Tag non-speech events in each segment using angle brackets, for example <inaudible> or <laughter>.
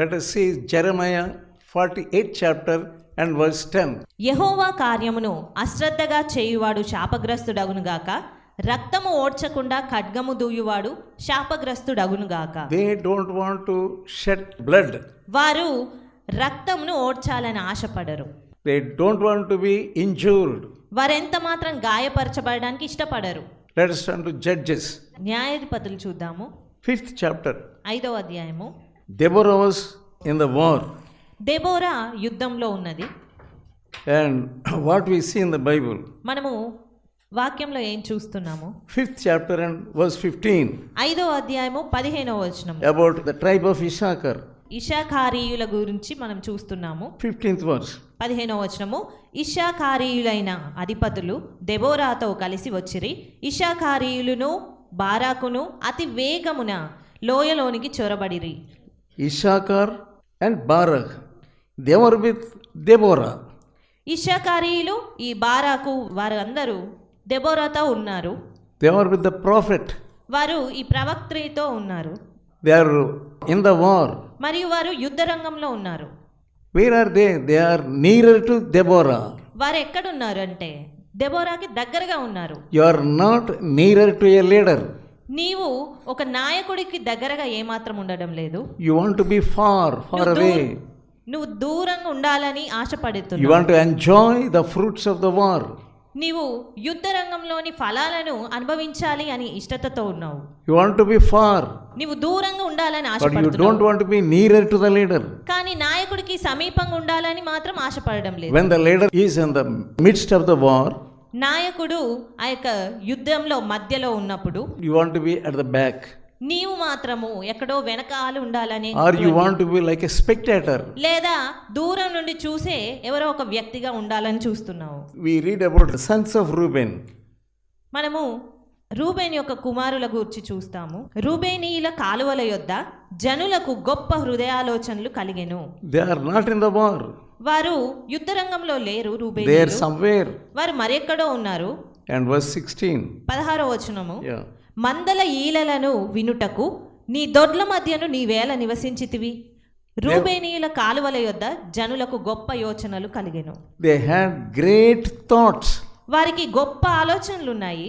Let us see Jeremiah 48 chapter and verse 10. యెహోవా కార్యమును అశ్రద్ధగా చేయువాడు శాపగ్రస్తుడగునుగాక రక్తము ఓడ్చకుండా ఖడ్గము దూయువాడు శాపగ్రస్తుడగునుగాక They don't want to shed blood. వారు రక్తమును ఓడ్చాలని ఆశపడరు They don't want to be injured. వారెంత మాత్రం గాయపరచబడడానికి ఇష్టపడరు Let us turn to Judges, న్యాయాధిపతులు చూద్దాము fifth chapter. ఐదవ అధ్యాయము Was in the war. Deborah యుద్ధంలో ఉన్నది. And <clears throat> what we see in the Bible, మనము వాక్యంలో ఏం చూస్తున్నాము? fifth chapter and verse 15, ఐదవ అధ్యాయము పదిహేనవ వచనము. about the tribe of Issachar, ఇషాకారీయుల గురించి మనం చూస్తున్నాము. 15th verse. పదిహేనవ వచనము. ఇషాకారీయులైన అధిపతులు దెబోరాతో కలిసి వచ్చిరి. ఇషాకారీయులను బారాకును అతి వేగమున లోయలోనికి చొరబడిరి. Issachar and Barak. They were with Deborah ఇషాకారీలు ఈ బారాకు వారు అందరూ దెబోరాతో ఉన్నారు దేవర్ విత్ ద ప్రాఫిట్ వారు ఈ ప్రవక్త్రితో ఉన్నారు. They are in the war మరియు వారు యుద్ధ రంగంలో ఉన్నారు. Where are they they are nearer to Deborah వారు ఎక్కడ ఉన్నారు అంటే దెబోరాకి దగ్గరగా ఉన్నారు. You are not nearer to a leader నీవు ఒక నాయకుడికి దగ్గరగా ఏమాత్రం ఉండడం లేదు. You want to be far far away నువ్వు దూరంగా ఉండాలని ఆశపడుతున్నావు. You want to enjoy the fruits of the war నీవు యుద్ధ రంగంలోని ఫలాలను అనుభవించాలి అని ఇష్టతతో ఉన్నావు. You want to be far నీవు దూరంగా ఉండాలని ఆశపడుతున్నావు but you don't want to be near to the leader కానీ నాయకుడికి సమీపంగా ఉండాలని మాత్రం ఆశపడడం లేదు. When the leader is in the midst of the war నాయకుడు ఆ యొక్క యుద్ధంలో మధ్యలో ఉన్నప్పుడు want to be at the back. నీవు మాత్రము ఎక్కడో వెనకాల ఉండాలని Or you want to be like a spectator. లేదా దూరం నుండి చూసే ఎవరో ఒక వ్యక్తిగా ఉండాలని చూస్తున్నావు read about the sons of Reuben. మనము రూబేన్ యొక్క కుమారుల గూర్చి చూస్తాము రూబేనీయుల కాలువల యొద్ద జనులకు గొప్ప హృదయాలోచనలు కలిగెను They are not in the war. వారు యుద్ధ రంగంలో లేరు They are రూబేనీయులు somewhere. వారు మరెక్కడో ఉన్నారు And verse 16. పదహారో వచనము Yeah. మందల ఈలలను వినుటకు నీ దొడ్ల మధ్యను నీవేళ నివసించితివి రూబేనీయుల కాలువల యొద్ద జనులకు గొప్ప యోచనలు కలిగెను They had great thoughts. వారికి గొప్ప ఆలోచనలు ఉన్నాయి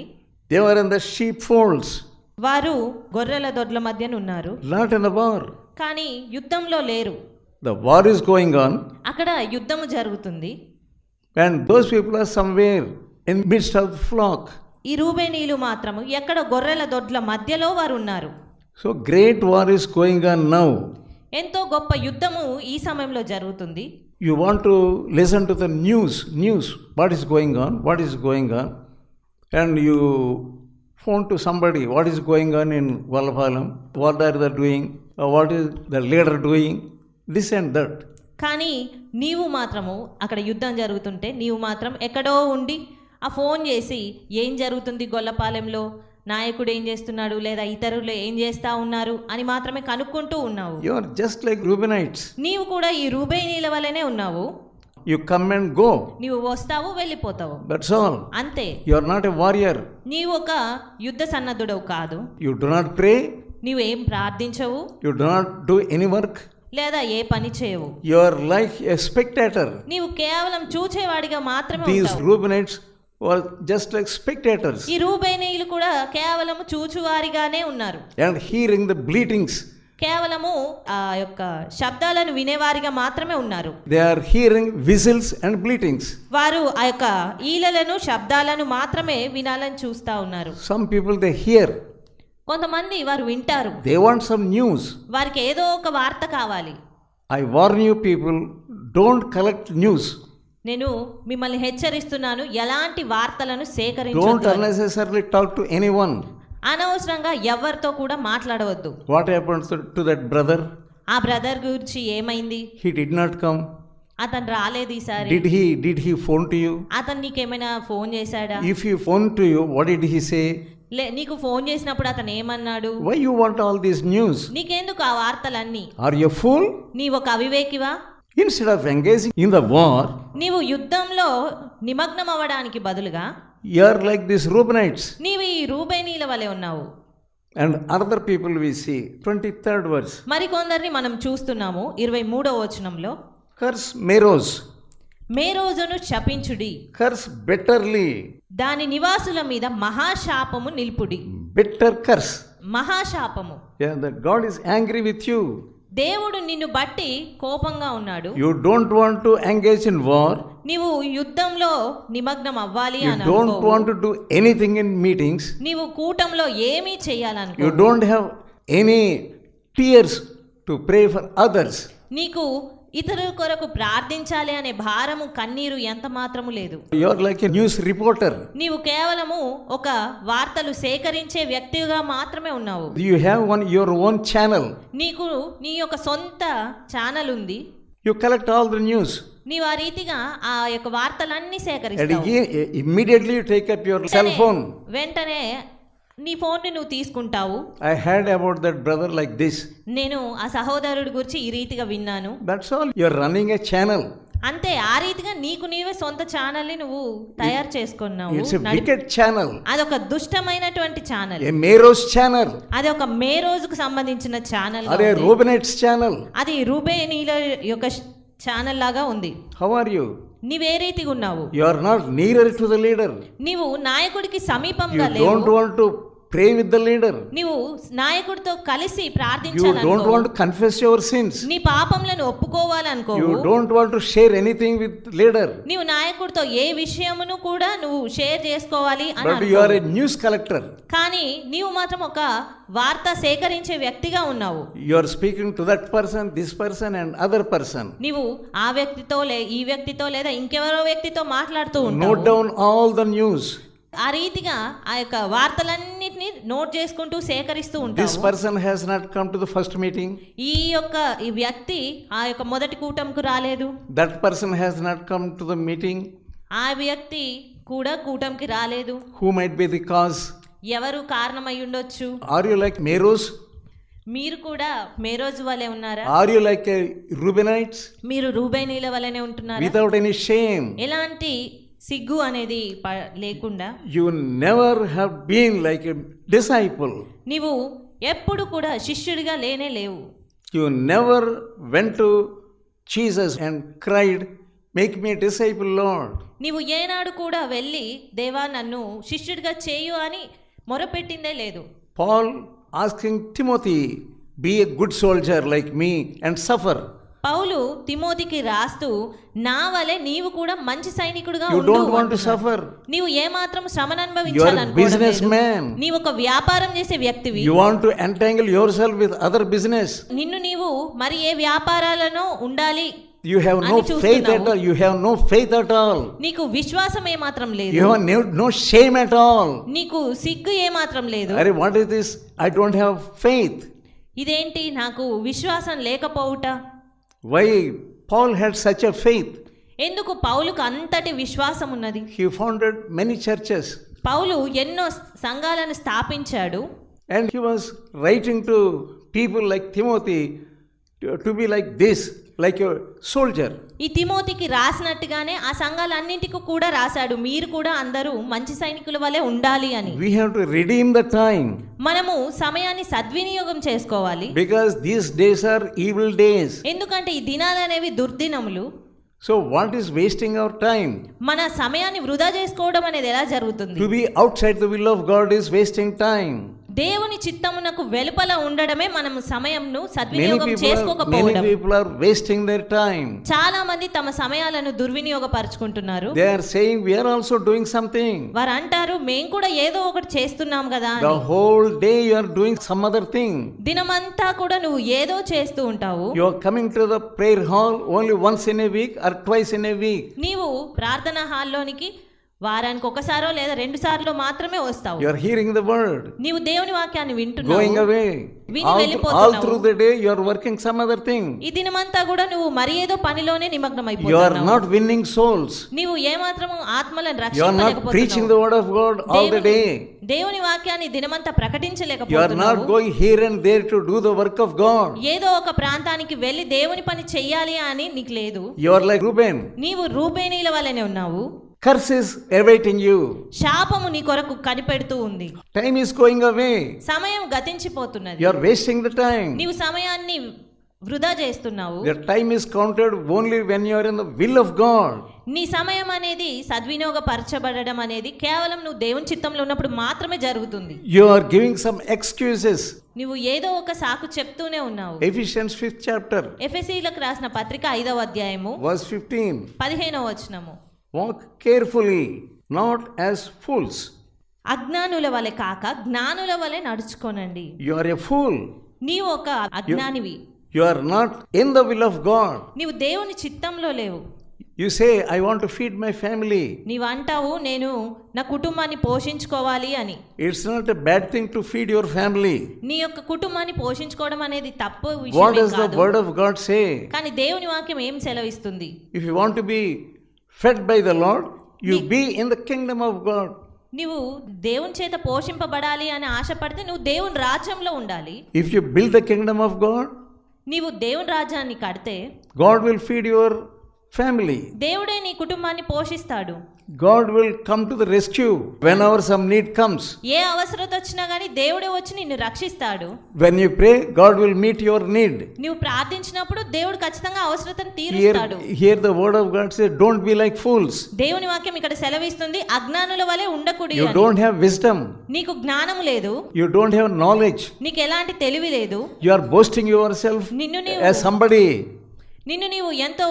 They were in the sheepfolds, వారు గొర్రెల దొడ్ల మధ్యన ఉన్నారు not in the war. కానీ యుద్ధంలో లేరు The war is going on, అక్కడ యుద్ధము జరుగుతుంది and those people are somewhere in midst of the flock. ఈ రూబేనీయులు మాత్రము ఎక్కడ గొర్రెల దొడ్ల మధ్యలో వారు ఉన్నారు So great war is going on now. ఎంతో గొప్ప యుద్ధము ఈ సమయంలో జరుగుతుంది You want to listen to the news, news, what is going on, what is going on, and you phone to somebody, what is going on in Valapalam, what are they doing, or what is the leader this and that. కానీ నీవు మాత్రము అక్కడ యుద్ధం జరుగుతుంటే నీవు మాత్రం ఎక్కడో ఉండి ఆ ఫోన్ చేసి ఏం జరుగుతుంది గొల్లపాలెంలో నాయకుడు ఏం చేస్తున్నాడు లేదా ఇతరులు ఏం చేస్తా ఉన్నారు అని మాత్రమే కనుక్కుంటూ ఉన్నావు You are just like Reubenites. నీవు కూడా ఈ రూబేనీల వల్లనే ఉన్నావు You come and go. నీవు వస్తావు వెళ్ళిపోతావు That's all. అంతే You are not a warrior. నీవు ఒక యుద్ధ సన్నద్ధుడవు కాదు You do not pray. నీవు ఏం ప్రార్థించవు You do not do any work. లేదా ఏ పని చేయవు. యువర్ లైఫ్ ఎ స్పెక్టేటర్ నీవు కేవలం చూచేవాడిగా మాత్రమే these Reubenites were just like spectators ఈ రూబేనీయులు కూడా కేవలం చూచువారిగానే ఉన్నారు. అండ్ హియరింగ్ ద బ్లీటింగ్స్ కేవలము ఆ యొక్క శబ్దాలను వినేవారిగా మాత్రమే ఉన్నారు. They are hearing whistles and bleatings వారు ఆ యొక్క ఈలలను శబ్దాలను మాత్రమే వినాలని చూస్తా ఉన్నారు. సమ్ పీపుల్ దే హియర్ కొంతమంది వారు వింటారు. దే వాంట్ సమ్ న్యూస్ వారికి ఏదో ఒక వార్త కావాలి. I warn you people don't collect news నేను మిమ్మల్ని హెచ్చరిస్తున్నాను ఎలాంటి వార్తలను సేకరించి టాక్ టు ఎనీవన్ అనవసరంగా ఎవరితో కూడా మాట్లాడవద్దు. What happens to that brother ఆ బ్రదర్ గురించి ఏమైంది? హి డిడ్ నాట్ కమ్ అతను రాలేదు ఈసారి. Did he did he phone to you అతను నీకేమైనా ఫోన్ చేశాడా? If you phone to you what did he say లే నీకు ఫోన్ చేసినప్పుడు అతను ఏమన్నాడు? Why you want all this news నీకెందుకు ఆ వార్తలన్నీ? ఆర్ యు ఫూల్ నీ ఒక అవివేకివా? Instead of engaging in the war నీవు యుద్ధంలో నిమగ్నం అవడానికి బదులుగా you are like this Reubenites నీవు ఈ రూబేనీల వలె ఉన్నావు. And other people we see twenty third మరి మరికొందరిని మనం చూస్తున్నాము ఇరవై మూడవ వచనంలో. కర్స్ మేరోజ్ మేరోజును చపించుడి కర్స్ బెటర్లీ దాని నివాసుల మీద మహాశాపము నిలుపుడి. Bitter curse మహాశాపము. God is angry with you దేవుడు నిన్ను బట్టి కోపంగా ఉన్నాడు. You don't want to engage in war నీవు యుద్ధంలో నిమగ్నం అవ్వాలి అని అనుకో want to anything in meetings నీవు కూటంలో ఏమీ చేయాలను you don't have any tears to pray for others నీకు ఇతరుల కొరకు ప్రార్థించాలి అనే భారము కన్నీరు ఎంత మాత్రము లేదు. లైక్ న్యూస్ రిపోర్టర్ నీవు కేవలము ఒక వార్తలు సేకరించే వ్యక్తిగా మాత్రమే ఉన్నావు. You have one your own channel నీకు నీ యొక్క సొంత ఛానల్ ఉంది. You collect all the news నీ ఆ రీతిగా ఆ యొక్క వార్తలన్నీ సేకరిస్తావు. Immediately take up your cell phone వెంటనే నీ ఫోన్ని నువ్వు తీసుకుంటావు. I heard about that brother like this నేను ఆ సహోదరుడి గురించి ఈ రీతిగా విన్నాను. That's all you are running a channel అంతే ఆ రీతిగా నీకు నీవే సొంత ఛానల్ని నువ్వు తయారు చేసుకున్నావు. ఇట్స్ ఎ వికెట్ ఛానల్ అది ఒక దుష్టమైనటువంటి ఛానల్. ఏ మేరోస్ ఛానల్ అది ఒక మేరోస్కు సంబంధించిన ఛానల్ అది రూబెనెట్స్ ఛానల్ అది రూబెనీల యొక్క ఛానల్ లాగా ఉంది. హౌ ఆర్ యు నీవు ఏ రీతిగా ఉన్నావు? You are not near to the leader నీవు నాయకుడికి సమీపంగా లేవు. Don't to pray with the leader నీవు నాయకుడితో కలిసి ప్రార్థించాలి you don't want to confess your sins నీ పాపములను ఒప్పుకోవాలనుకో you don't want to share anything with leader నీవు నాయకుడితో ఏ విషయమును కూడా నువ్వు షేర్ చేసుకోవాలి అని but you are a news collector కానీ నీవు మాత్రం ఒక వార్త సేకరించే వ్యక్తిగా ఉన్నావు. You are speaking to that person this person and other person నీవు ఆ వ్యక్తితో లే ఈ వ్యక్తితో లేదా ఇంకెవరో వ్యక్తితో మాట్లాడుతూ ఉంటావు. Note down all the news ఆ రీతిగా ఆ యొక్క వార్తలన్నీ ని నోట్ చేసుకుంటూ సేకరిస్తూ ఉంటాం this person has come to the first meeting ఈ యొక్క ఈ వ్యక్తి ఆ యొక్క మొదటి కూటమికి రాలేదు. That person has not come to the meeting ఆ వ్యక్తి కూడా కూటమికి రాలేదు. Who might be the cause ఎవరు కారణమై ఉండొచ్చు? ఆర్ యు లైక్ మేరోస్ మీరు కూడా మే రోజు వలే ఉన్నారా? ఆర్ యు లైక్ రూబెనైట్స్ మీరు రూబెనీల వలెనే ఉంటున్నారు? వితౌట్ ఎనీ షేమ్ ఎలాంటి సిగ్గు అనేది లేకుండా you never have been like a disciple నీవు ఎప్పుడూ కూడా శిష్యుడిగా లేనే లేవు. You never went to Jesus and cried make me disciple Lord నీవు ఏనాడు కూడా వెళ్ళి దేవా నన్ను శిష్యుడిగా చేయు అని మొరపెట్టిందే లేదు. Paul asking Timothy be a good soldier like me and suffer పౌలు తిమోతికి రాస్తూ నా వలె నీవు కూడా మంచి సైనికుడిగా want to అంటున్నాడు. suffer. నీవు శ్రమను You are a అనుభవించాలనుకోవడం లేదు. businessman. నీవు ఒక వ్యాపారం చేసే వ్యక్తివి You want to entangle yourself with other business. నిన్ను నీవు మరి ఏ వ్యాపారాలను ఉండాలి no అని faith at చూస్తున్నావు. all. You have no faith at all. నీకు విశ్వాసం ఏమాత్రం లేదు You have no, no shame at all. నీకు సిగ్గు ఏమాత్రం లేదు Arey, what is this? I don't have faith. ఇదేంటి నాకు విశ్వాసం లేకపోవుట Why Paul had such a faith? ఎందుకు పౌలుకు అంతటి విశ్వాసం ఉన్నది He founded many churches పౌలు ఎన్నో సంఘాలను స్థాపించాడు and he was writing to people like Timothy to, to be like like your soldier ఈ తిమోతికి రాసినట్టుగానే ఆ సంఘాలన్నింటికి కూడా రాశాడు. మీరు కూడా అందరూ మంచి సైనికుల వలె ఉండాలి అని. We have to redeem the time మనము సమయాన్ని సద్వినియోగం చేసుకోవాలి. Because this days are evil days ఎందుకంటే ఈ దినాలు అనేవి దుర్దినములు. So what is wasting our time మన సమయాన్ని వృధా చేసుకోవడం అనేది ఎలా జరుగుతుంది? To be outside the will of God is wasting time దేవుని చిత్తమునకు వెలుపల ఉండడమే మనం సమయంను సద్వినియోగం చేసుకోకపోవడం. People are wasting their time చాలా మంది తమ సమయాలను దుర్వినియోగపరుచుకుంటున్నారు. Saying we also doing something వారు అంటారు మేము కూడా ఏదో ఒకటి చేస్తున్నాం కదా whole day your doing some other thing దినమంతా కూడా నువ్వు ఏదో చేస్తూ ఉంటావు. Coming to the prayer hall only once in a week or twice in a week నీవు ప్రార్థన హాల్లోనికి వారానికి ఒకసారో లేదా రెండు సార్లు మాత్రమే వస్తావు. You are hearing the word నీవు దేవుని వాక్యాన్ని వింటున్నావు. Going away all through the day you are working some other thing ఈ దినమంతా కూడా నువ్వు మరి ఏదో పనిలోనే నిమగ్నం అయిపోతున్నావు you are not winning souls నీవు ఏ మాత్రం ఆత్మలను రక్షించలేకపోతున్నావు. Preaching the word of God all the day దేవుని వాక్యాన్ని దినమంతా ప్రకటించలేకపోతున్నావు. You are not going here and there to do the work of God ఏదో ఒక ప్రాంతానికి వెళ్ళి దేవుని పని చేయాలి అని నీకు లేదు. యు ఆర్ లైక్ రూబెన్ నీవు రూబెనీల వలనే ఉన్నావు. Curse is awaiting you. శాపము నీ కొరకు కనిపెడుతూ ఉంది Time is going away. సమయం గతించిపోతున్నది You are wasting the time. నీవు సమయాన్ని వృధా చేస్తున్నావు Your time is counted only when you are in the will of God. నీ సమయం అనేది సద్వినియోగపరచబడడం అనేది కేవలం నువ్వు దేవుని చిత్తంలో ఉన్నప్పుడు మాత్రమే జరుగుతుంది You are giving some excuses. నువ్వు ఏదో ఒక సాకు చెప్తూనే ఉన్నావు Ephesians 5th chapter, ఎఫ్ఎసీలకు రాసిన పత్రిక ఐదవ అధ్యాయము verse 15. పదిహేనవ వచనము walk carefully not as fools అజ్ఞానుల వలె కాక జ్ఞానుల వలె నడుచుకోనండి. యు ఆర్ ఎ ఫుల్ నీవు ఒక అజ్ఞానివి. You are not in the will of God నీవు దేవుని చిత్తంలో లేవు. You say I want to feed my family నీవు అంటావు నేను నా కుటుంబాన్ని పోషించుకోవాలి అని. It's not a bad thing to feed your family నీ యొక్క కుటుంబాన్ని పోషించుకోవడం అనేది తప్పు విషయం కాదు what is the word of God say కానీ దేవుని వాక్యం ఏం సెలవిస్తుంది? If you want to be fed by the Lord you be in the kingdom of God నువ్వు దేవుని చేత పోషింపబడాలి అని ఆశపడితే నువ్వు దేవుని రాజ్యంలో ఉండాలి. If you build the kingdom of God నీవు దేవుని రాజ్యాన్ని కడితే God will feed your family. దేవుడే నీ కుటుంబాన్ని పోషిస్తాడు God will come to the rescue whenever some need comes. ఏ అవసరత వచ్చినా కానీ దేవుడే వచ్చి నిన్ను రక్షిస్తాడు When you pray, God will meet your need. నువ్వు ప్రార్థించినప్పుడు దేవుడు ఖచ్చితంగా అవసరతను తీరుస్తాడు here the word of God says, Don't be like fools. దేవుని వాక్యం ఇక్కడ సెలవిస్తుంది అజ్ఞానుల వలె ఉండకూడి You అని. don't have wisdom. నీకు జ్ఞానము లేదు You don't have knowledge. నీకు ఎలాంటి తెలివి లేదు You are boasting yourself నిన్ను నీవు somebody. నిన్ను నీవు ఎంతో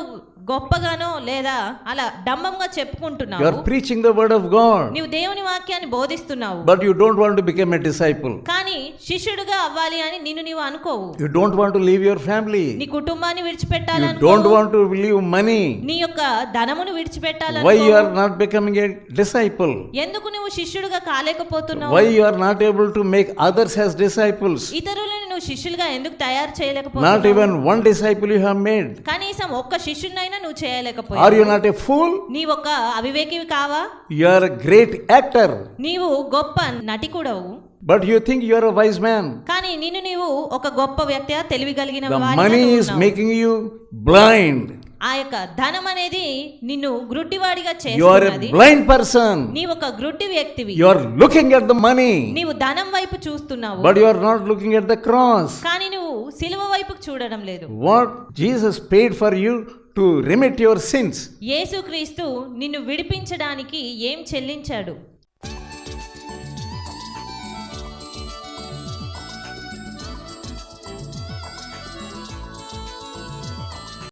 గొప్పగానో లేదా అలా డమ్మంగా చెప్పుకుంటున్నావు. You preaching the word of God నీవు దేవుని వాక్యాన్ని బోధిస్తున్నావు. But you don't want to become a disciple కానీ శిష్యుడిగా అవ్వాలి అని నిన్ను నీవు అనుకోవు. You don't want to leave your family నీ కుటుంబాన్ని విడిచిపెట్టాలని you don't want to leave money నీ యొక్క ధనమును విడిచిపెట్టాలని why you are not becoming a disciple ఎందుకు నీవు శిష్యుడిగా కాలేకపోతున్నావు? Why you are not able to make others as disciples ఇతరులను నువ్వు శిష్యులుగా ఎందుకు తయారు Not చేయలేకపోతున్నావు even one disciple you have made. కనీసం ఒక్క శిష్యునైనా నువ్వు చేయలేకపోయావు you not a fool? నీ ఒక అవివేకివి కావా are a great actor, నీవు గొప్ప నటికుడవు but you think you are a wise man. కానీ నిన్ను నీవు ఒక గొప్ప వ్యక్తి తెలివి కలిగిన The వాడిగా money నువ్వు is ఆ యొక్క ధనం అనేది నిన్ను గ్రుడ్డివాడిగా చేస్తుంది యు పర్సన్ నీవు ఒక గ్రుడ్డి వ్యక్తివి. You looking at the money నీవు ధనం వైపు చూస్తున్నావు. But you are looking at the cross కానీ నువ్వు సిలువ వైపు చూడడం లేదు. What Jesus paid for you to remit your sins యేసుక్రీస్తు నిన్ను విడిపించడానికి ఏం చెల్లించాడు?